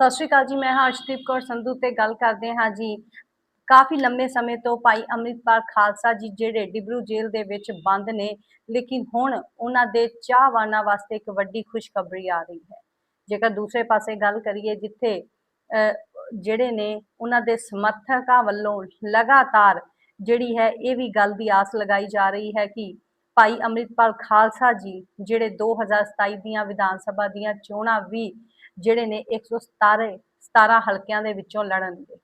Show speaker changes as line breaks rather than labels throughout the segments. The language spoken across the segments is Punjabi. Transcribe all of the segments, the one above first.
ਸਤਿ ਸ਼੍ਰੀ ਅਕਾਲ ਜੀ ਮੈਂ ਹਰਸ਼ਦੀਪ ਕੌਰ ਸੰਧੂ ਤੇ ਗੱਲ ਕਰਦੇ ਹਾਂ ਜੀ। ਕਾਫੀ ਲੰਮੇ ਸਮੇਂ ਤੋਂ ਭਾਈ ਅੰਮ੍ਰਿਤਪਾਲ ਖਾਲਸਾ ਜੀ ਜਿਹੜੇ ਡਿਬਰੂ ਜੇਲ੍ਹ ਦੇ ਵਿੱਚ ਬੰਦ ਨੇ ਲੇਕਿਨ ਹੁਣ ਉਹਨਾਂ ਦੇ ਚਾਹਵਾਨਾਂ ਵਾਸਤੇ ਇੱਕ ਵੱਡੀ ਖੁਸ਼ਖਬਰੀ ਆ ਰਹੀ ਹੈ। ਜੇਕਰ ਦੂਸਰੇ ਪਾਸੇ ਗੱਲ ਕਰੀਏ ਜਿੱਥੇ ਅਹ, ਜਿਹੜੇ ਨੇ ਉਹਨਾਂ ਦੇ ਸਮਰਥਕਾਂ ਵੱਲੋਂ ਲਗਾਤਾਰ ਜਿਹੜੀ ਹੈ ਇਹ ਵੀ ਗੱਲ ਦੀ ਆਸ ਲਗਾਈ ਜਾ ਰਹੀ ਹੈ ਕਿ ਭਾਈ ਅੰਮ੍ਰਿਤਪਾਲ ਖਾਲਸਾ ਜੀ ਜਿਹੜੇ 2027 ਦੀਆਂ ਵਿਧਾਨ ਸਭਾ ਦੀਆਂ ਚੋਣਾਂ ਵੀ ਜਿਹੜੇ ਨੇ 117 17 ਹਲਕਿਆਂ ਦੇ ਵਿੱਚੋਂ ਲੜਨਗੇ।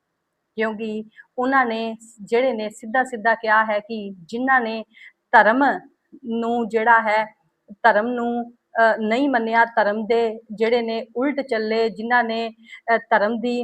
ਕਿਉਂਕਿ ਉਹਨਾਂ ਨੇ ਜਿਹੜੇ ਨੇ ਸਿੱਧਾ ਸਿੱਧਾ ਕਿਹਾ ਹੈ ਕਿ ਜਿਨ੍ਹਾਂ ਨੇ ਧਰਮ ਨੂੰ ਜਿਹੜਾ ਹੈ, ਧਰਮ ਨੂੰ ਨਹੀਂ ਮੰਨਿਆ, ਧਰਮ ਦੇ ਜਿਹੜੇ ਨੇ ਉਲਟ ਚੱਲੇ, ਜਿਨ੍ਹਾਂ ਨੇ ਧਰਮ ਦੀ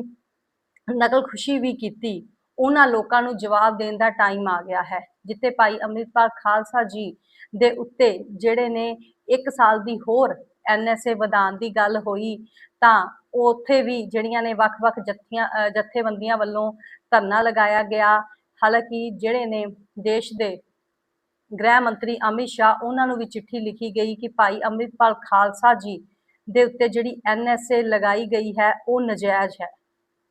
ਨਕਲ ਖੁਸ਼ੀ ਵੀ ਕੀਤੀ, ਉਹਨਾਂ ਲੋਕਾਂ ਨੂੰ ਜਵਾਬ ਦੇਣ ਦਾ ਟਾਈਮ ਆ ਗਿਆ ਹੈ। ਜਿੱਥੇ ਭਾਈ ਅੰਮ੍ਰਿਤਪਾਲ ਖਾਲਸਾ ਜੀ ਦੇ ਉੱਤੇ ਜਿਹੜੇ ਨੇ 1 ਸਾਲ ਦੀ ਹੋਰ ਐਨਐਸਏ ਵਧਾਉਣ ਦੀ ਗੱਲ ਹੋਈ, ਤਾਂ ਉੱਥੇ ਵੀ ਜਿਹੜੀਆਂ ਨੇ ਵੱਖ-ਵੱਖ ਜੱਥੀਆਂ ਜਥੇਬੰਦੀਆਂ ਵੱਲੋਂ ਧਰਨਾ ਲਗਾਇਆ ਗਿਆ। ਹਾਲਾਂਕਿ ਜਿਹੜੇ ਨੇ ਦੇਸ਼ ਦੇ ਗ੍ਰਹਿ ਮੰਤਰੀ ਅਮਿਤ ਸ਼ਾਹ, ਉਹਨਾਂ ਨੂੰ ਵੀ ਚਿੱਠੀ ਲਿਖੀ ਗਈ ਕਿ ਭਾਈ ਅੰਮ੍ਰਿਤਪਾਲ ਖਾਲਸਾ ਜੀ ਦੇ ਉੱਤੇ ਜਿਹੜੀ ਐਨਐਸਏ ਲਗਾਈ ਗਈ ਹੈ, ਉਹ ਨਜਾਇਜ਼ ਹੈ।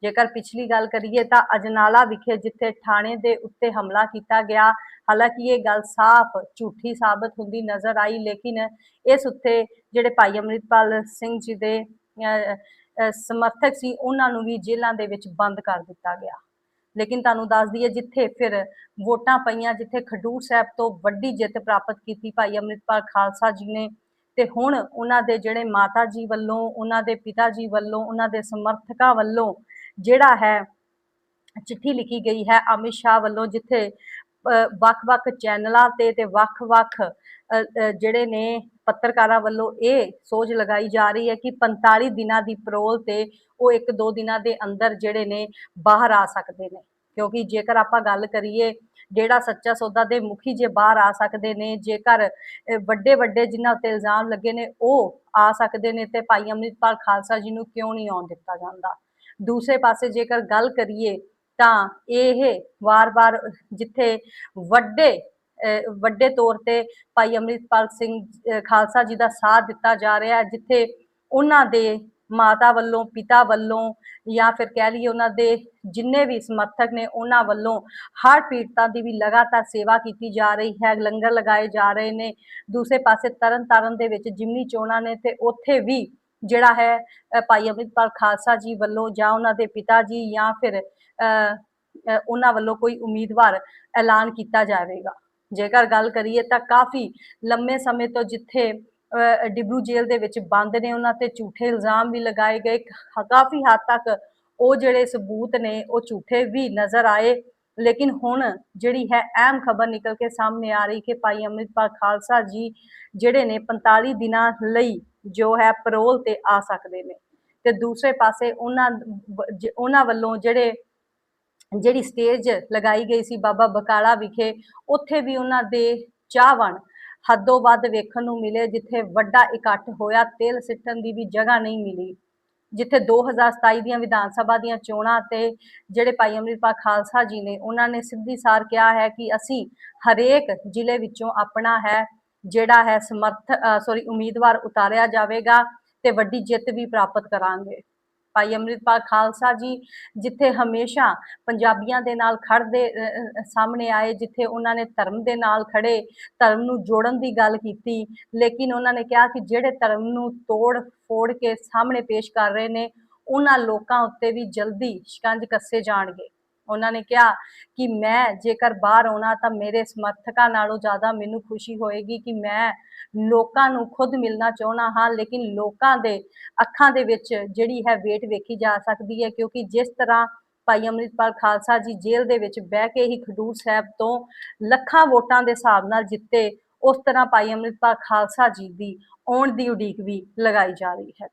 ਜੇਕਰ ਪਿਛਲੀ ਗੱਲ ਕਰੀਏ ਤਾਂ ਅਜਨਾਲਾ ਵਿਖੇ ਜਿੱਥੇ ਥਾਣੇ ਦੇ ਉੱਤੇ ਹਮਲਾ ਕੀਤਾ ਗਿਆ, ਹਾਲਾਂਕਿ ਇਹ ਗੱਲ ਸਾਫ਼ ਝੂਠੀ ਸਾਬਤ ਹੁੰਦੀ ਨਜ਼ਰ ਆਈ, ਲੇਕਿਨ ਇਸ ਉੱਤੇ ਜਿਹੜੇ ਭਾਈ ਅੰਮ੍ਰਿਤਪਾਲ ਸਿੰਘ ਜੀ ਦੇ ਸਮਰਥਕ ਸੀ, ਉਹਨਾਂ ਨੂੰ ਵੀ ਜੇਲ੍ਹਾਂ ਦੇ ਵਿੱਚ ਬੰਦ ਕਰ ਦਿੱਤਾ ਗਿਆ। ਲੇਕਿਨ ਤੁਹਾਨੂੰ ਦੱਸ ਦਈਏ ਜਿੱਥੇ ਫਿਰ ਵੋਟਾਂ ਪਈਆਂ, ਜਿੱਥੇ ਖਡੂਰ ਸਾਹਿਬ ਤੋਂ ਵੱਡੀ ਜਿੱਤ ਪ੍ਰਾਪਤ ਕੀਤੀ ਭਾਈ ਅੰਮ੍ਰਿਤਪਾਲ ਖਾਲਸਾ ਜੀ ਨੇ, ਤੇ ਹੁਣ ਉਹਨਾਂ ਦੇ ਜਿਹੜੇ ਮਾਤਾ ਜੀ ਵੱਲੋਂ, ਉਹਨਾਂ ਦੇ ਪਿਤਾ ਜੀ ਵੱਲੋਂ, ਉਹਨਾਂ ਦੇ ਸਮਰਥਕਾਂ ਵੱਲੋਂ ਜਿਹੜਾ ਹੈ, ਚਿੱਠੀ ਲਿਖੀ ਗਈ ਹੈ ਅਮਿਤ ਸ਼ਾਹ ਵੱਲੋਂ, ਜਿੱਥੇ ਵੱਖ-ਵੱਖ ਚੈਨਲਾਂ ਤੇ ਤੇ ਵੱਖ-ਵੱਖ ਜਿਹੜੇ ਨੇ ਪੱਤਰਕਾਰਾਂ ਵੱਲੋਂ ਇਹ ਸੋਚ ਲਗਾਈ ਜਾ ਰਹੀ ਹੈ ਕਿ 45 ਦਿਨਾਂ ਦੀ ਪਰੋਲ ਤੇ ਉਹ ਇੱਕ ਦੋ ਦਿਨਾਂ ਦੇ ਅੰਦਰ ਜਿਹੜੇ ਨੇ ਬਾਹਰ ਆ ਸਕਦੇ ਨੇ। ਕਿਉਂਕਿ ਜੇਕਰ ਆਪਾਂ ਗੱਲ ਕਰੀਏ ਜਿਹੜਾ ਸੱਚਾ ਸੌਦਾ ਦੇ ਮੁਖੀ ਜੇ ਬਾਹਰ ਆ ਸਕਦੇ ਨੇ, ਜੇਕਰ ਵੱਡੇ ਵੱਡੇ ਜਿਨ੍ਹਾਂ ਉੱਤੇ ਇਲਜ਼ਾਮ ਲੱਗੇ ਨੇ, ਉਹ ਆ ਸਕਦੇ ਨੇ ਤੇ ਭਾਈ ਅੰਮ੍ਰਿਤਪਾਲ ਖਾਲਸਾ ਜੀ ਨੂੰ ਕਿਉਂ ਨਹੀਂ ਆਉਣ ਦਿੱਤਾ ਜਾਂਦਾ? ਦੂਸਰੇ ਪਾਸੇ ਜੇਕਰ ਗੱਲ ਕਰੀਏ ਤਾਂ ਇਹ ਵਾਰ-ਵਾਰ ਜਿੱਥੇ ਵੱਡੇ ਵੱਡੇ ਤੌਰ ਤੇ ਭਾਈ ਅੰਮ੍ਰਿਤਪਾਲ ਸਿੰਘ ਖਾਲਸਾ ਜੀ ਦਾ ਸਾਥ ਦਿੱਤਾ ਜਾ ਰਿਹਾ ਹੈ, ਜਿੱਥੇ ਉਹਨਾਂ ਦੇ ਮਾਤਾ ਵੱਲੋਂ, ਪਿਤਾ ਵੱਲੋਂ ਜਾਂ ਫਿਰ ਕਹਿ ਲਈਏ ਉਹਨਾਂ ਦੇ ਜਿੰਨੇ ਵੀ ਸਮਰਥਕ ਨੇ, ਉਹਨਾਂ ਵੱਲੋਂ ਹਰ ਪੀੜਤਾਂ ਦੀ ਵੀ ਲਗਾਤਾਰ ਸੇਵਾ ਕੀਤੀ ਜਾ ਰਹੀ ਹੈ, ਲੰਗਰ ਲਗਾਏ ਜਾ ਰਹੇ ਨੇ। ਦੂਸਰੇ ਪਾਸੇ ਤਰਨ ਤਾਰਨ ਦੇ ਵਿੱਚ ਜਿਮਨੀ ਚੋਣਾਂ ਨੇ ਤੇ ਉੱਥੇ ਵੀ ਜਿਹੜਾ ਹੈ ਭਾਈ ਅੰਮ੍ਰਿਤਪਾਲ ਖਾਲਸਾ ਜੀ ਵੱਲੋਂ ਜਾਂ ਉਹਨਾਂ ਦੇ ਪਿਤਾ ਜੀ ਜਾਂ ਫਿਰ ਉਹਨਾਂ ਵੱਲੋਂ ਕੋਈ ਉਮੀਦਵਾਰ ਐਲਾਨ ਕੀਤਾ ਜਾਵੇਗਾ। ਜੇਕਰ ਗੱਲ ਕਰੀਏ ਤਾਂ ਕਾਫੀ ਲੰਮੇ ਸਮੇਂ ਤੋਂ ਜਿੱਥੇ ਡਿਬਰੂ ਜੇਲ੍ਹ ਦੇ ਵਿੱਚ ਬੰਦ ਨੇ, ਉਹਨਾਂ ਤੇ ਝੂਠੇ ਇਲਜ਼ਾਮ ਵੀ ਲਗਾਏ ਗਏ। ਕਾਫੀ ਹੱਦ ਤੱਕ ਉਹ ਜਿਹੜੇ ਸਬੂਤ ਨੇ, ਉਹ ਝੂਠੇ ਵੀ ਨਜ਼ਰ ਆਏ। ਲੇਕਿਨ ਹੁਣ ਜਿਹੜੀ ਹੈ, ਅਹਿਮ ਖਬਰ ਨਿਕਲ ਕੇ ਸਾਹਮਣੇ ਆ ਰਹੀ ਕਿ ਭਾਈ ਅੰਮ੍ਰਿਤਪਾਲ ਖਾਲਸਾ ਜੀ ਜਿਹੜੇ ਨੇ 45 ਦਿਨਾਂ ਲਈ ਜੋ ਹੈ ਪਰੋਲ ਤੇ ਆ ਸਕਦੇ ਨੇ। ਤੇ ਦੂਸਰੇ ਪਾਸੇ ਉਹਨਾਂ ਉਹਨਾਂ ਵੱਲੋਂ ਜਿਹੜੇ, ਜਿਹੜੀ ਸਟੇਜ ਲਗਾਈ ਗਈ ਸੀ ਬਾਬਾ ਬਕਾਲਾ ਵਿਖੇ, ਉੱਥੇ ਵੀ ਉਹਨਾਂ ਦੇ ਚਾਹਵਣ ਹੱਦੋਂ ਵੱਧ ਵੇਖਣ ਨੂੰ ਮਿਲੇ, ਜਿੱਥੇ ਵੱਡਾ ਇਕੱਠ ਹੋਇਆ, ਤੇਲ ਸਿੱਟਣ ਦੀ ਵੀ ਜਗ੍ਹਾ ਨਹੀਂ ਮਿਲੀ। ਜਿੱਥੇ 2027 ਦੀਆਂ ਵਿਧਾਨ ਸਭਾ ਦੀਆਂ ਚੋਣਾਂ ਤੇ ਜਿਹੜੇ ਭਾਈ ਅੰਮ੍ਰਿਤਪਾਲ ਖਾਲਸਾ ਜੀ ਨੇ, ਉਹਨਾਂ ਨੇ ਸਿੱਧੀ ਸਾਰ ਕਿਹਾ ਹੈ ਕਿ ਅਸੀਂ ਹਰੇਕ ਜ਼ਿਲ੍ਹੇ ਵਿੱਚੋਂ ਆਪਣਾ ਹੈ ਜਿਹੜਾ ਹੈ ਸਮਰਥ ਸੌਰੀ ਉਮੀਦਵਾਰ ਉਤਾਰਿਆ ਜਾਵੇਗਾ ਤੇ ਵੱਡੀ ਜਿੱਤ ਵੀ ਪ੍ਰਾਪਤ ਕਰਾਂਗੇ। ਭਾਈ ਅੰਮ੍ਰਿਤਪਾਲ ਖਾਲਸਾ ਜੀ, ਜਿੱਥੇ ਹਮੇਸ਼ਾ ਪੰਜਾਬੀਆਂ ਦੇ ਨਾਲ ਖੜਦੇ ਸਾਹਮਣੇ ਆਏ, ਜਿੱਥੇ ਉਹਨਾਂ ਨੇ ਧਰਮ ਦੇ ਨਾਲ ਖੜੇ ਧਰਮ ਨੂੰ ਜੋੜਨ ਦੀ ਗੱਲ ਕੀਤੀ, ਲੇਕਿਨ ਉਹਨਾਂ ਨੇ ਕਿਹਾ ਕਿ ਜਿਹੜੇ ਧਰਮ ਨੂੰ ਤੋੜ ਫੋੜ ਕੇ ਸਾਹਮਣੇ ਪੇਸ਼ ਕਰ ਰਹੇ ਨੇ, ਉਹਨਾਂ ਲੋਕਾਂ ਉੱਤੇ ਵੀ ਜਲਦੀ ਸ਼ਿਕੰਜ ਕੱਸੇ ਜਾਣਗੇ। ਉਹਨਾਂ ਨੇ ਕਿਹਾ ਕਿ ਮੈਂ ਜੇਕਰ ਬਾਹਰ ਆਉਣਾ ਤਾਂ ਮੇਰੇ ਸਮਰਥਕਾਂ ਨਾਲੋਂ ਜ਼ਿਆਦਾ ਮੈਨੂੰ ਖੁਸ਼ੀ ਹੋਏਗੀ ਕਿ ਮੈਂ ਲੋਕਾਂ ਨੂੰ ਖੁਦ ਮਿਲਣਾ ਚਾਹੁੰਦਾ ਹਾਂ, ਲੇਕਿਨ ਲੋਕਾਂ ਦੇ ਅੱਖਾਂ ਦੇ ਵਿੱਚ ਜਿਹੜੀ ਹੈ ਵੇਟ ਵੇਖੀ ਜਾ ਸਕਦੀ ਹੈ, ਕਿਉਂਕਿ ਜਿਸ ਤਰ੍ਹਾਂ ਭਾਈ ਅੰਮ੍ਰਿਤਪਾਲ ਖਾਲਸਾ ਜੀ ਜੇਲ੍ਹ ਦੇ ਵਿੱਚ ਬਹਿ ਕੇ ਹੀ ਖਡੂਰ ਸਾਹਿਬ ਤੋਂ ਲੱਖਾਂ ਵੋਟਾਂ ਦੇ ਹਿਸਾਬ ਨਾਲ ਜਿੱਤੇ, ਉਸ ਤਰ੍ਹਾਂ ਭਾਈ ਅੰਮ੍ਰਿਤਪਾਲ ਖਾਲਸਾ ਜੀ ਦੀ ਆਉਣ ਦੀ ਉਡੀਕ ਵੀ ਲਗਾਈ ਜਾ ਰਹੀ ਹੈ।